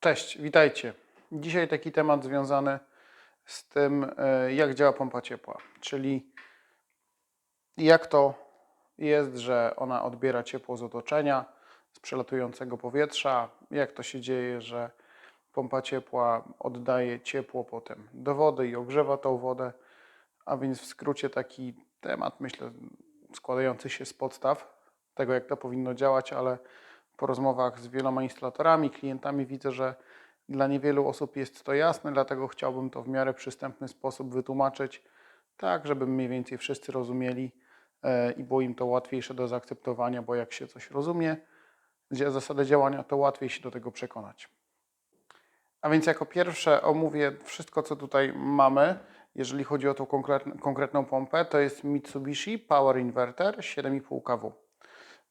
Cześć, witajcie. Dzisiaj taki temat związany z tym, e, jak działa pompa ciepła, czyli jak to jest, że ona odbiera ciepło z otoczenia, z przelatującego powietrza, jak to się dzieje, że pompa ciepła oddaje ciepło potem do wody i ogrzewa tą wodę, a więc w skrócie taki temat, myślę, składający się z podstaw tego, jak to powinno działać, ale po rozmowach z wieloma instalatorami, klientami widzę, że dla niewielu osób jest to jasne, dlatego chciałbym to w miarę przystępny sposób wytłumaczyć, tak żeby mniej więcej wszyscy rozumieli e, i było im to łatwiejsze do zaakceptowania, bo jak się coś rozumie, zasadę działania, to łatwiej się do tego przekonać. A więc jako pierwsze omówię wszystko, co tutaj mamy, jeżeli chodzi o tą konkretn- konkretną pompę. To jest Mitsubishi Power Inverter 7,5 kW.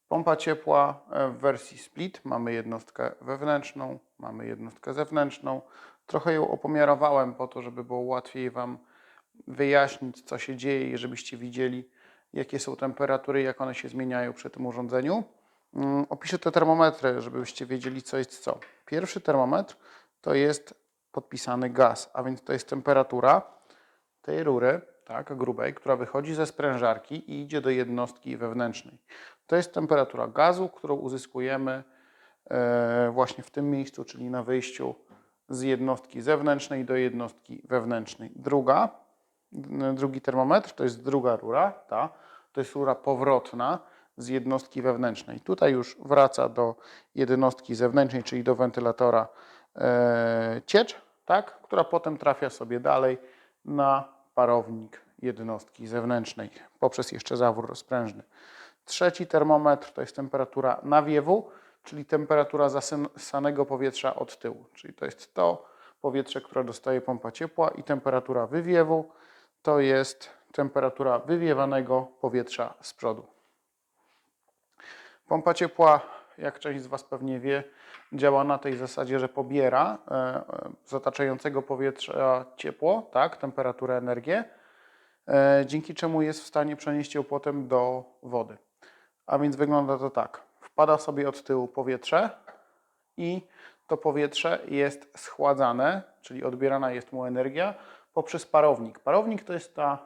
Pompa ciepła e, w wersji split. Mamy jednostkę wewnętrzną, mamy jednostkę zewnętrzną. Trochę ją opomiarowałem po to, żeby było łatwiej Wam wyjaśnić, co się dzieje i żebyście widzieli, jakie są temperatury, jak one się zmieniają przy tym urządzeniu. Mm, Opiszę te termometry, żebyście wiedzieli, co jest co. Pierwszy termometr to jest podpisany gaz, a więc to jest temperatura tej rury, tak, grubej, która wychodzi ze sprężarki i idzie do jednostki wewnętrznej. To jest temperatura gazu, którą uzyskujemy e, właśnie w tym miejscu, czyli na wyjściu z jednostki zewnętrznej do jednostki wewnętrznej. Druga, drugi termometr to jest druga rura, ta, to jest rura powrotna z jednostki wewnętrznej. Tutaj już wraca do jednostki zewnętrznej, czyli do wentylatora e, ciecz, tak, która potem trafia sobie dalej na parownik jednostki zewnętrznej poprzez jeszcze zawór rozprężny. Trzeci termometr to jest temperatura nawiewu, czyli temperatura zasysanego powietrza od tyłu. Czyli to jest to powietrze, które dostaje pompa ciepła i temperatura wywiewu to jest temperatura wywiewanego powietrza z przodu. Pompa ciepła, jak część z Was pewnie wie, działa na tej zasadzie, że pobiera e, e, z otaczającego powietrza ciepło, tak, temperaturę, energię, e, dzięki czemu jest w stanie przenieść ją potem do wody. A więc wygląda to tak. Wpada sobie od tyłu powietrze i to powietrze jest schładzane, czyli odbierana jest mu energia poprzez parownik. Parownik to jest ta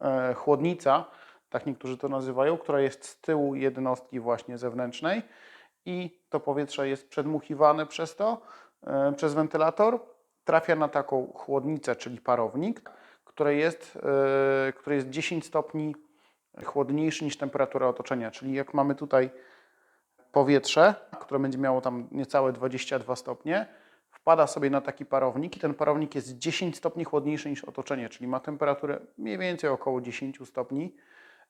e, chłodnica, tak niektórzy to nazywają, która jest z tyłu jednostki właśnie zewnętrznej i to powietrze jest przedmuchiwane przez to, e, przez wentylator, trafia na taką chłodnicę, czyli parownik, który jest, e, który jest 10 stopni chłodniejszy niż temperatura otoczenia. Czyli jak mamy tutaj powietrze, które będzie miało tam niecałe 22 stopnie, wpada sobie na taki parownik i ten parownik jest 10 stopni chłodniejszy niż otoczenie, czyli ma temperaturę mniej więcej około 10 stopni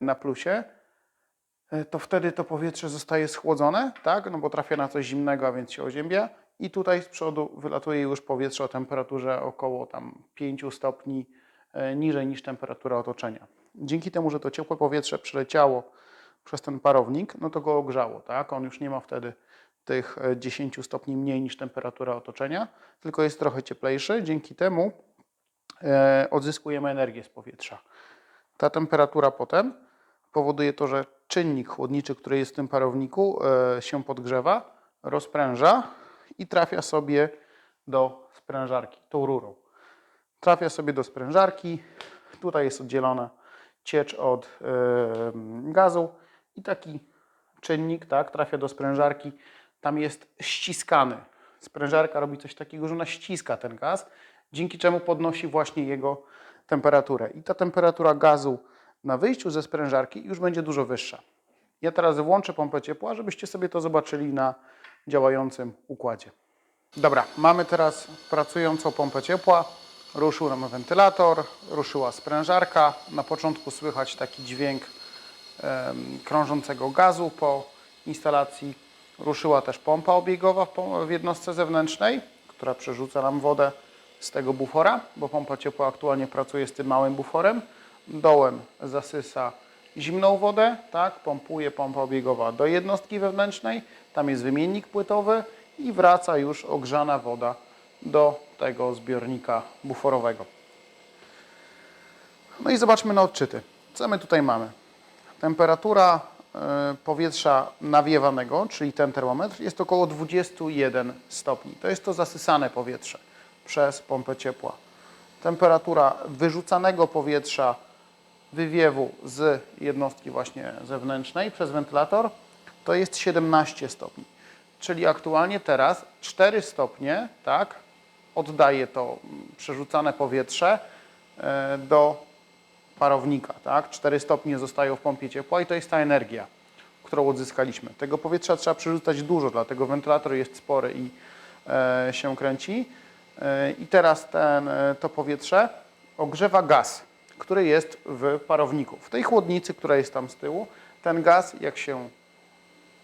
na plusie, e, to wtedy to powietrze zostaje schłodzone, tak, no bo trafia na coś zimnego, a więc się oziębia i tutaj z przodu wylatuje już powietrze o temperaturze około tam 5 stopni e, niżej niż temperatura otoczenia. Dzięki temu, że to ciepłe powietrze przeleciało przez ten parownik, no to go ogrzało, tak? On już nie ma wtedy tych e, 10 stopni mniej niż temperatura otoczenia, tylko jest trochę cieplejszy. Dzięki temu e, odzyskujemy energię z powietrza. Ta temperatura potem powoduje to, że czynnik chłodniczy, który jest w tym parowniku, e, się podgrzewa, rozpręża i trafia sobie do sprężarki, tą rurą. Trafia sobie do sprężarki, tutaj jest oddzielona ciecz od gazu i taki czynnik tak, trafia do sprężarki, tam jest ściskany. Sprężarka robi coś takiego, że ona ściska ten gaz, dzięki czemu podnosi właśnie jego temperaturę. I ta temperatura gazu na wyjściu ze sprężarki już będzie dużo wyższa. Ja teraz włączę pompę ciepła, żebyście sobie to zobaczyli na działającym układzie. Dobra, mamy teraz pracującą pompę ciepła. Ruszył nam wentylator, ruszyła sprężarka. Na początku słychać taki dźwięk krążącego gazu po instalacji. Ruszyła też pompa obiegowa w jednostce zewnętrznej, która przerzuca nam wodę z tego bufora, bo pompa ciepła aktualnie pracuje z tym małym buforem. Dołem zasysa zimną wodę, tak, pompuje pompa obiegowa do jednostki wewnętrznej, tam jest wymiennik płytowy i wraca już ogrzana woda do tego zbiornika buforowego. No i zobaczmy na odczyty. Co my tutaj mamy? Temperatura e, powietrza nawiewanego, czyli ten termometr, jest około 21 stopni. To jest to zasysane powietrze przez pompę ciepła. Temperatura wyrzucanego powietrza wywiewu z jednostki właśnie zewnętrznej przez wentylator to jest 17 stopni. Czyli aktualnie teraz 4 stopnie, tak, oddaje to przerzucane powietrze e, do parownika, tak? 4 stopnie zostają w pompie ciepła i to jest ta energia, którą odzyskaliśmy. Tego powietrza trzeba przerzucać dużo, dlatego wentylator jest spory i e, się kręci. E, I teraz ten, to powietrze ogrzewa gaz, który jest w parowniku. W tej chłodnicy, która jest tam z tyłu, ten gaz jak się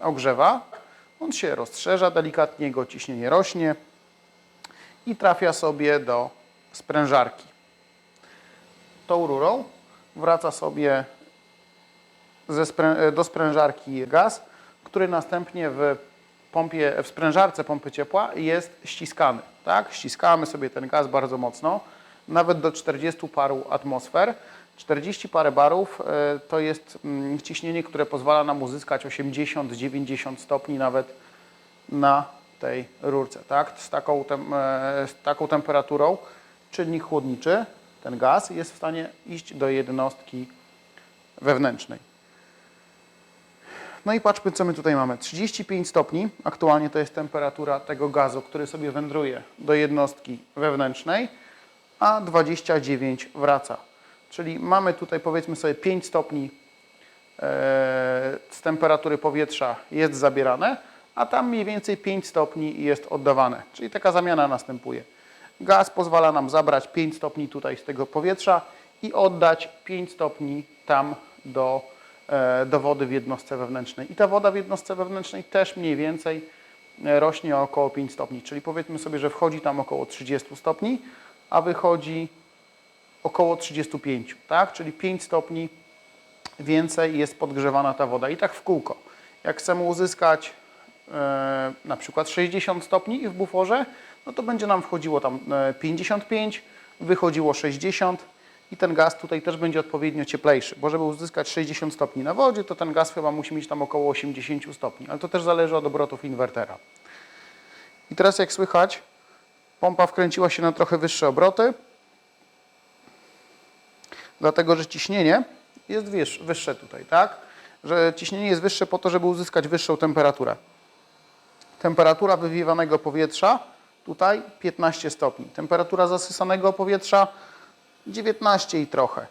ogrzewa, on się rozszerza delikatnie, jego ciśnienie rośnie i trafia sobie do sprężarki. Tą rurą wraca sobie sprę- do sprężarki gaz, który następnie w pompie, w sprężarce pompy ciepła jest ściskany. Tak? Ściskamy sobie ten gaz bardzo mocno, nawet do 40 paru atmosfer. 40 parę barów e, to jest mm, ciśnienie, które pozwala nam uzyskać 80-90 stopni nawet na tej rurce. Tak? Z, taką tem, e, z taką temperaturą czynnik chłodniczy, ten gaz, jest w stanie iść do jednostki wewnętrznej. No i patrzmy, co my tutaj mamy. 35 stopni, aktualnie to jest temperatura tego gazu, który sobie wędruje do jednostki wewnętrznej, a 29 wraca. Czyli mamy tutaj powiedzmy sobie 5 stopni e, z temperatury powietrza jest zabierane, a tam mniej więcej 5 stopni jest oddawane. Czyli taka zamiana następuje. Gaz pozwala nam zabrać 5 stopni tutaj z tego powietrza i oddać 5 stopni tam do, e, do wody w jednostce wewnętrznej. I ta woda w jednostce wewnętrznej też mniej więcej e, rośnie o około 5 stopni. Czyli powiedzmy sobie, że wchodzi tam około 30 stopni, a wychodzi około 35, tak? Czyli 5 stopni więcej jest podgrzewana ta woda i tak w kółko. Jak chcemy uzyskać na przykład 60 stopni w buforze, no to będzie nam wchodziło tam e, 55, wychodziło 60 i ten gaz tutaj też będzie odpowiednio cieplejszy, bo żeby uzyskać 60 stopni na wodzie, to ten gaz chyba musi mieć tam około 80 stopni, ale to też zależy od obrotów inwertera. I teraz jak słychać, pompa wkręciła się na trochę wyższe obroty, dlatego że ciśnienie jest wyż- wyższe tutaj, tak? Że ciśnienie jest wyższe po to, żeby uzyskać wyższą temperaturę. Temperatura wywiewanego powietrza tutaj 15 stopni. Temperatura zasysanego powietrza 19 i trochę.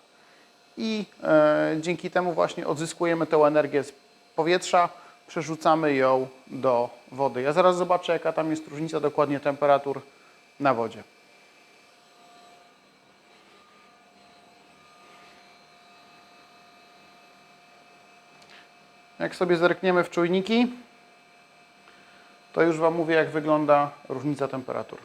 I e, dzięki temu właśnie odzyskujemy tę energię z powietrza, przerzucamy ją do wody. Ja zaraz zobaczę, jaka tam jest różnica dokładnie temperatur na wodzie. Jak sobie zerkniemy w czujniki, to już Wam mówię, jak wygląda różnica temperatur.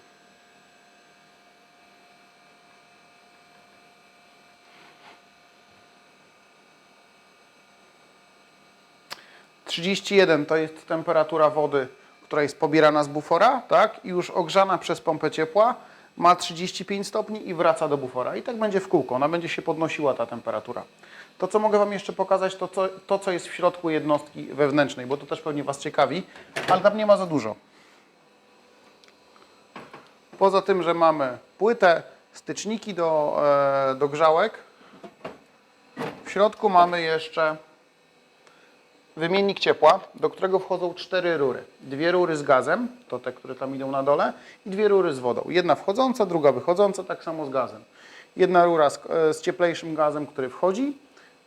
Trzydzieści jeden to jest temperatura wody, która jest pobierana z bufora, tak? I już ogrzana przez pompę ciepła ma 35 stopni i wraca do bufora. I tak będzie w kółko, ona będzie się podnosiła ta temperatura. To, co mogę Wam jeszcze pokazać, to co, to co jest w środku jednostki wewnętrznej, bo to też pewnie Was ciekawi, ale tam nie ma za dużo. Poza tym, że mamy płytę, styczniki do, e, do grzałek, w środku mamy jeszcze wymiennik ciepła, do którego wchodzą cztery rury. Dwie rury z gazem, to te, które tam idą na dole, i dwie rury z wodą. Jedna wchodząca, druga wychodząca, tak samo z gazem. Jedna rura z, e, z cieplejszym gazem, który wchodzi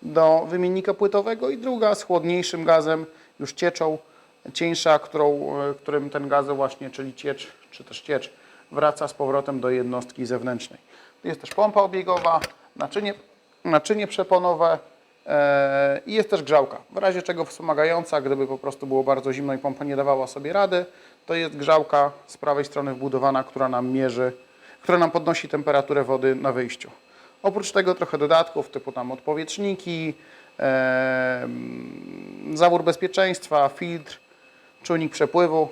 do wymiennika płytowego i druga z chłodniejszym gazem, już cieczą, cieńsza, którą, e, którym ten gaz właśnie, czyli ciecz, czy też ciecz, wraca z powrotem do jednostki zewnętrznej. Jest też pompa obiegowa, naczynie, naczynie przeponowe e, i jest też grzałka. W razie czego wspomagająca, gdyby po prostu było bardzo zimno i pompa nie dawała sobie rady, to jest grzałka z prawej strony wbudowana, która nam mierzy, która nam podnosi temperaturę wody na wyjściu. Oprócz tego trochę dodatków typu tam odpowietrzniki, e, zawór bezpieczeństwa, filtr, czujnik przepływu.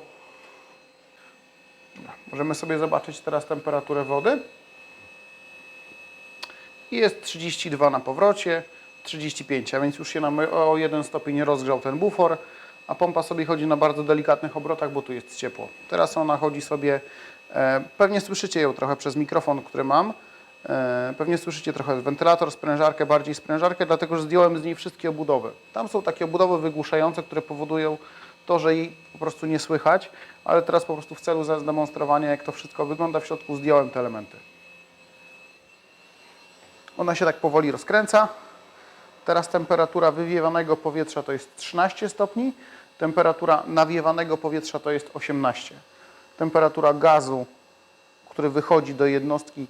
Możemy sobie zobaczyć teraz temperaturę wody. Jest 32 na powrocie, 35, a więc już się nam o jeden stopień rozgrzał ten bufor, a pompa sobie chodzi na bardzo delikatnych obrotach, bo tu jest ciepło. Teraz ona chodzi sobie, e, pewnie słyszycie ją trochę przez mikrofon, który mam, pewnie słyszycie trochę wentylator, sprężarkę, bardziej sprężarkę, dlatego że zdjąłem z niej wszystkie obudowy. Tam są takie obudowy wygłuszające, które powodują to, że jej po prostu nie słychać, ale teraz po prostu w celu zademonstrowania, jak to wszystko wygląda w środku, zdjąłem te elementy. Ona się tak powoli rozkręca. Teraz temperatura wywiewanego powietrza to jest 13 stopni, temperatura nawiewanego powietrza to jest 18. Temperatura gazu, który wychodzi do jednostki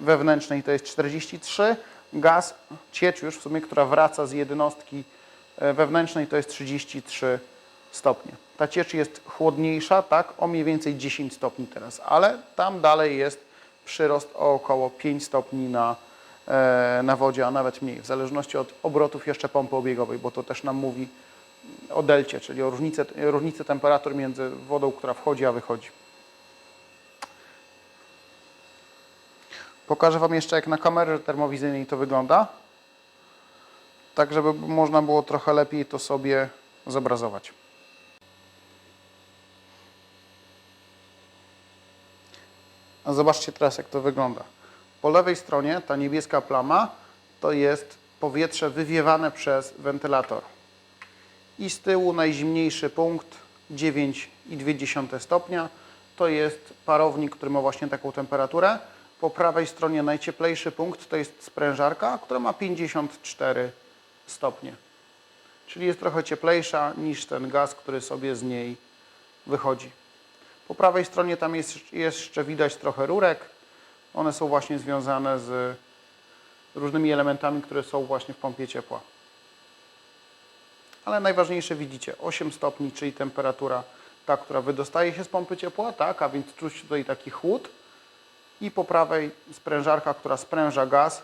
wewnętrznej to jest 43. Gaz, ciecz już w sumie, która wraca z jednostki e, wewnętrznej to jest 33 stopnie. Ta ciecz jest chłodniejsza, tak, o mniej więcej 10 stopni teraz, ale tam dalej jest przyrost o około 5 stopni na, e, na wodzie, a nawet mniej, w zależności od obrotów jeszcze pompy obiegowej, bo to też nam mówi o delcie, czyli o różnicy, temperatur między wodą, która wchodzi, a wychodzi. Pokażę Wam jeszcze, jak na kamerze termowizyjnej to wygląda, tak żeby można było trochę lepiej to sobie zobrazować. A zobaczcie teraz, jak to wygląda. Po lewej stronie ta niebieska plama to jest powietrze wywiewane przez wentylator. I z tyłu najzimniejszy punkt 9,2 stopnia to jest parownik, który ma właśnie taką temperaturę. Po prawej stronie najcieplejszy punkt to jest sprężarka, która ma 54 stopnie. Czyli jest trochę cieplejsza niż ten gaz, który sobie z niej wychodzi. Po prawej stronie tam jest jeszcze widać trochę rurek. One są właśnie związane z różnymi elementami, które są właśnie w pompie ciepła. Ale najważniejsze widzicie 8 stopni, czyli temperatura ta, która wydostaje się z pompy ciepła, tak, a więc czuć tutaj taki chłód. I po prawej sprężarka, która spręża gaz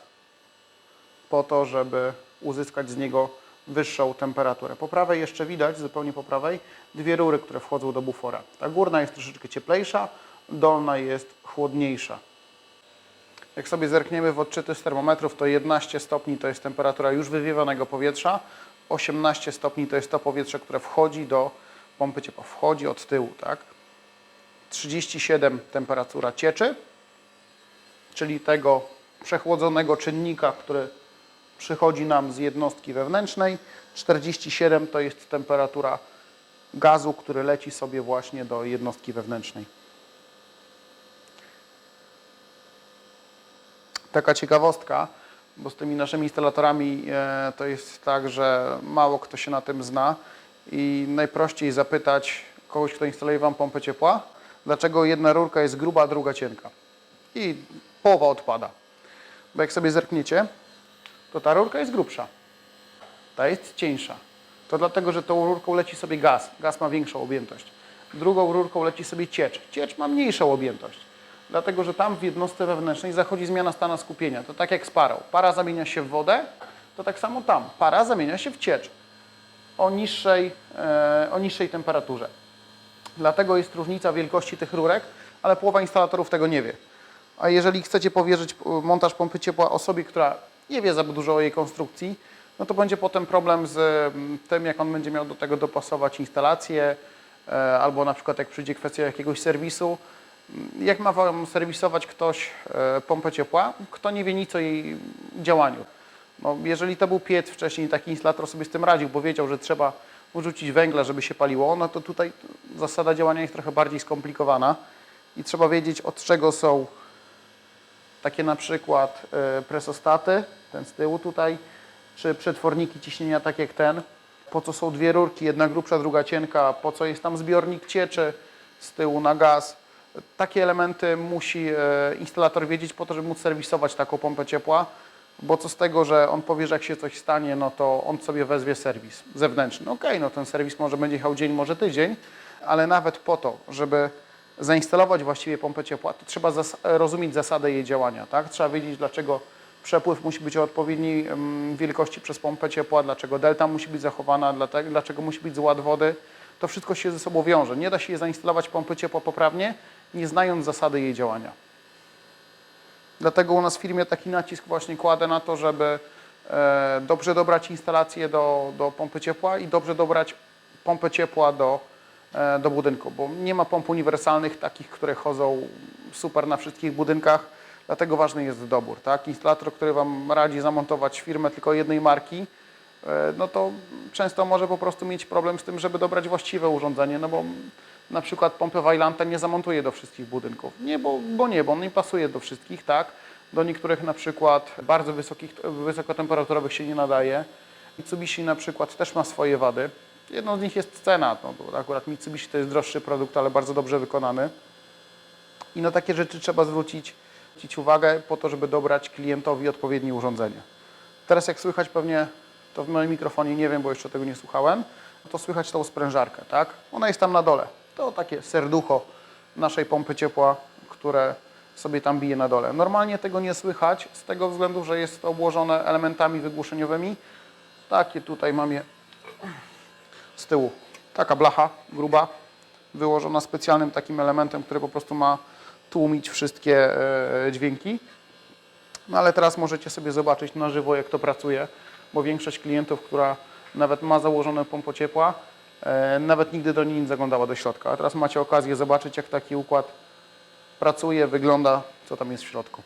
po to, żeby uzyskać z niego wyższą temperaturę. Po prawej jeszcze widać, zupełnie po prawej, dwie rury, które wchodzą do bufora. Ta górna jest troszeczkę cieplejsza, dolna jest chłodniejsza. Jak sobie zerkniemy w odczyty z termometrów, to 11 stopni to jest temperatura już wywiewanego powietrza, 18 stopni to jest to powietrze, które wchodzi do pompy ciepła, wchodzi od tyłu, tak? 37 temperatura cieczy, czyli tego przechłodzonego czynnika, który przychodzi nam z jednostki wewnętrznej. 47 to jest temperatura gazu, który leci sobie właśnie do jednostki wewnętrznej. Taka ciekawostka, bo z tymi naszymi instalatorami e, to jest tak, że mało kto się na tym zna i najprościej zapytać kogoś, kto instaluje Wam pompę ciepła, dlaczego jedna rurka jest gruba, a druga cienka. I połowa odpada. Bo jak sobie zerkniecie, to ta rurka jest grubsza. Ta jest cieńsza. To dlatego, że tą rurką leci sobie gaz. Gaz ma większą objętość. Drugą rurką leci sobie ciecz. Ciecz ma mniejszą objętość. Dlatego, że tam w jednostce wewnętrznej zachodzi zmiana stanu skupienia. To tak jak z parą. Para zamienia się w wodę, to tak samo tam. Para zamienia się w ciecz o niższej, e, o niższej temperaturze. Dlatego jest różnica wielkości tych rurek, ale połowa instalatorów tego nie wie. A jeżeli chcecie powierzyć montaż pompy ciepła osobie, która nie wie za dużo o jej konstrukcji, no to będzie potem problem z tym, jak on będzie miał do tego dopasować instalację, e, albo na przykład jak przyjdzie kwestia jakiegoś serwisu. Mm, Jak ma Wam serwisować ktoś e, pompę ciepła, kto nie wie nic o jej działaniu? No, jeżeli to był piec wcześniej, taki instalator sobie z tym radził, bo wiedział, że trzeba urzucić węgla, żeby się paliło, no to tutaj zasada działania jest trochę bardziej skomplikowana i trzeba wiedzieć, od czego są takie na przykład e, presostaty, ten z tyłu tutaj, czy przetworniki ciśnienia tak jak ten, po co są dwie rurki, jedna grubsza, druga cienka, po co jest tam zbiornik cieczy z tyłu na gaz. Takie elementy musi e, instalator wiedzieć po to, żeby móc serwisować taką pompę ciepła, bo co z tego, że on powie, że jak się coś stanie, no to on sobie wezwie serwis zewnętrzny. Okej, no ten serwis może będzie jechał dzień, może tydzień, ale nawet po to, żeby zainstalować właściwie pompę ciepła, to trzeba zas rozumieć zasadę jej działania. Tak? Trzeba wiedzieć, dlaczego przepływ musi być o odpowiedniej mm, wielkości przez pompę ciepła, dlaczego delta musi być zachowana, dlaczego musi być zład wody. To wszystko się ze sobą wiąże. Nie da się zainstalować pompy ciepła poprawnie, nie znając zasady jej działania. Dlatego u nas w firmie taki nacisk właśnie kładę na to, żeby e, dobrze dobrać instalację do, do pompy ciepła i dobrze dobrać pompę ciepła do, do budynku, bo nie ma pomp uniwersalnych takich, które chodzą super na wszystkich budynkach, dlatego ważny jest dobór. Tak? Instalator, który Wam radzi zamontować firmę tylko jednej marki, e, no to często może po prostu mieć problem z tym, żeby dobrać właściwe urządzenie, no bo na przykład pompę Vailanta nie zamontuje do wszystkich budynków. Nie, bo, bo nie, bo on nie pasuje do wszystkich, tak? Do niektórych na przykład bardzo wysokich, wysokotemperaturowych się nie nadaje. Mitsubishi na przykład też ma swoje wady. Jedną z nich jest cena, no bo akurat Mitsubishi to jest droższy produkt, ale bardzo dobrze wykonany. I na takie rzeczy trzeba zwrócić, zwrócić uwagę po to, żeby dobrać klientowi odpowiednie urządzenie. Teraz jak słychać pewnie, to w moim mikrofonie nie wiem, bo jeszcze tego nie słuchałem, to słychać tą sprężarkę, tak? Ona jest tam na dole. To takie serducho naszej pompy ciepła, które sobie tam bije na dole. Normalnie tego nie słychać z tego względu, że jest to obłożone elementami wygłuszeniowymi. Takie tutaj mam je z tyłu. Taka blacha gruba, wyłożona specjalnym takim elementem, który po prostu ma tłumić wszystkie e, dźwięki. No ale teraz możecie sobie zobaczyć na żywo, jak to pracuje, bo większość klientów, która nawet ma założone pompę ciepła, e, nawet nigdy do niej nie zaglądała do środka. A teraz macie okazję zobaczyć, jak taki układ pracuje, wygląda, co tam jest w środku.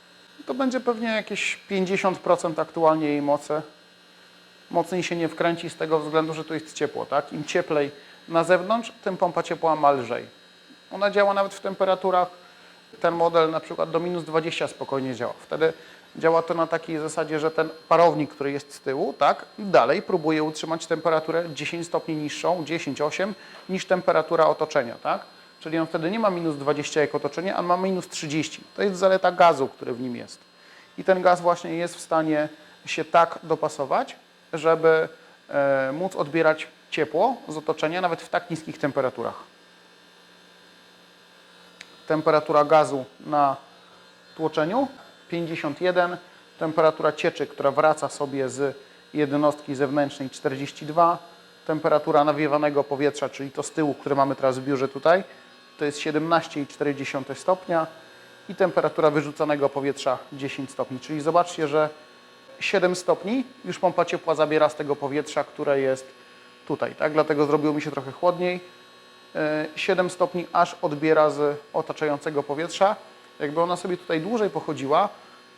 To będzie pewnie jakieś 50% aktualnie jej mocy. Mocniej się nie wkręci z tego względu, że tu jest ciepło. Tak? Im cieplej na zewnątrz, tym pompa ciepła ma lżej. Ona działa nawet w temperaturach, ten model na przykład do minus 20 spokojnie działa. Wtedy działa to na takiej zasadzie, że ten parownik, który jest z tyłu, tak, dalej próbuje utrzymać temperaturę 10 stopni niższą, 10-8 niż temperatura otoczenia. Tak? Czyli on wtedy nie ma minus 20 jak otoczenie, a ma minus 30. To jest zaleta gazu, który w nim jest. I ten gaz właśnie jest w stanie się tak dopasować, żeby e, móc odbierać ciepło z otoczenia nawet w tak niskich temperaturach. Temperatura gazu na tłoczeniu 51, temperatura cieczy, która wraca sobie z jednostki zewnętrznej 42, temperatura nawiewanego powietrza, czyli to z tyłu, które mamy teraz w biurze tutaj, to jest 17,4 stopnia i temperatura wyrzucanego powietrza 10 stopni. Czyli zobaczcie, że 7 stopni już pompa ciepła zabiera z tego powietrza, które jest tutaj, tak? Dlatego zrobiło mi się trochę chłodniej. E, 7 stopni aż odbiera z otaczającego powietrza. Jakby ona sobie tutaj dłużej pochodziła,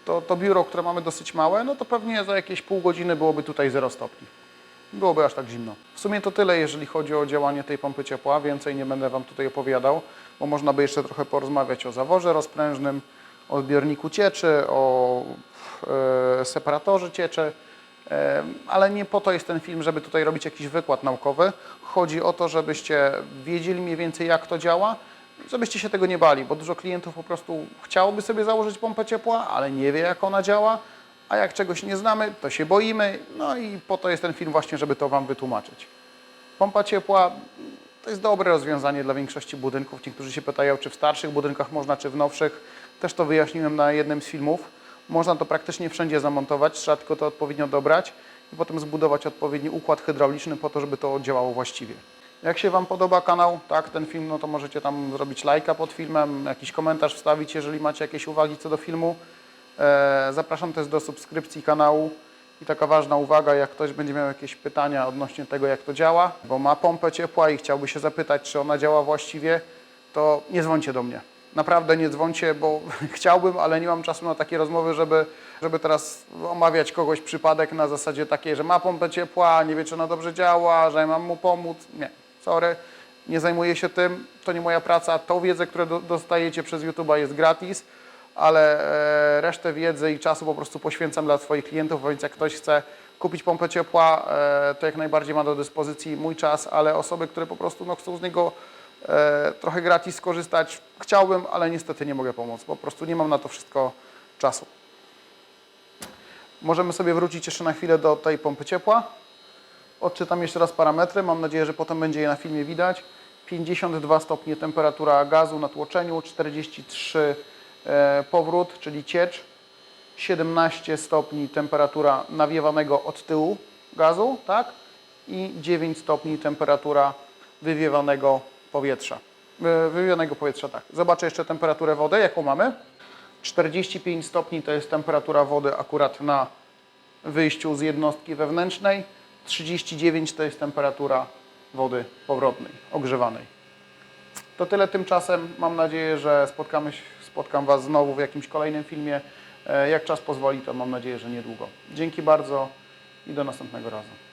to to biuro, które mamy dosyć małe, no to pewnie za jakieś pół godziny byłoby tutaj 0 stopni. Byłoby aż tak zimno. W sumie to tyle, jeżeli chodzi o działanie tej pompy ciepła. Więcej nie będę Wam tutaj opowiadał, bo można by jeszcze trochę porozmawiać o zaworze rozprężnym, o odbiorniku cieczy, o e, separatorze cieczy, e, ale nie po to jest ten film, żeby tutaj robić jakiś wykład naukowy. Chodzi o to, żebyście wiedzieli mniej więcej jak to działa, żebyście się tego nie bali, bo dużo klientów po prostu chciałoby sobie założyć pompę ciepła, ale nie wie jak ona działa, a jak czegoś nie znamy, to się boimy, no i po to jest ten film właśnie, żeby to Wam wytłumaczyć. Pompa ciepła to jest dobre rozwiązanie dla większości budynków. Niektórzy się pytają, czy w starszych budynkach można, czy w nowszych. Też to wyjaśniłem na jednym z filmów. Można to praktycznie wszędzie zamontować, trzeba tylko to odpowiednio dobrać i potem zbudować odpowiedni układ hydrauliczny po to, żeby to działało właściwie. Jak się Wam podoba kanał, tak, ten film, no to możecie tam zrobić lajka pod filmem, jakiś komentarz wstawić, jeżeli macie jakieś uwagi co do filmu. E, Zapraszam też do subskrypcji kanału. I taka ważna uwaga, jak ktoś będzie miał jakieś pytania odnośnie tego, jak to działa, bo ma pompę ciepła i chciałby się zapytać, czy ona działa właściwie, to nie dzwońcie do mnie. Naprawdę nie dzwońcie, bo chciałbym, ale nie mam czasu na takie rozmowy, żeby, żeby teraz omawiać kogoś przypadek na zasadzie takiej, że ma pompę ciepła, nie wie, czy ona dobrze działa, że mam mu pomóc. Nie, sorry, nie zajmuję się tym, to nie moja praca. Tą wiedzę, którą do- dostajecie przez YouTube'a jest gratis ale e, resztę wiedzy i czasu po prostu poświęcam dla swoich klientów, więc jak ktoś chce kupić pompę ciepła, e, to jak najbardziej ma do dyspozycji mój czas, ale osoby, które po prostu no, chcą z niego trochę gratis skorzystać, chciałbym, ale niestety nie mogę pomóc, po prostu nie mam na to wszystko czasu. Możemy sobie wrócić jeszcze na chwilę do tej pompy ciepła. Odczytam jeszcze raz parametry, mam nadzieję, że potem będzie je na filmie widać. 52 stopnie temperatura gazu na tłoczeniu, 43 e, powrót, czyli ciecz, 17 stopni temperatura nawiewanego od tyłu gazu, tak? I 9 stopni temperatura wywiewanego powietrza. Wywiewanego powietrza, tak. Zobaczę jeszcze temperaturę wody, jaką mamy. 45 stopni to jest temperatura wody akurat na wyjściu z jednostki wewnętrznej. 39 to jest temperatura wody powrotnej, ogrzewanej. To tyle tymczasem. Mam nadzieję, że spotkamy spotkam Was znowu w jakimś kolejnym filmie. E, Jak czas pozwoli, to mam nadzieję, że niedługo. Dzięki bardzo i do następnego razu.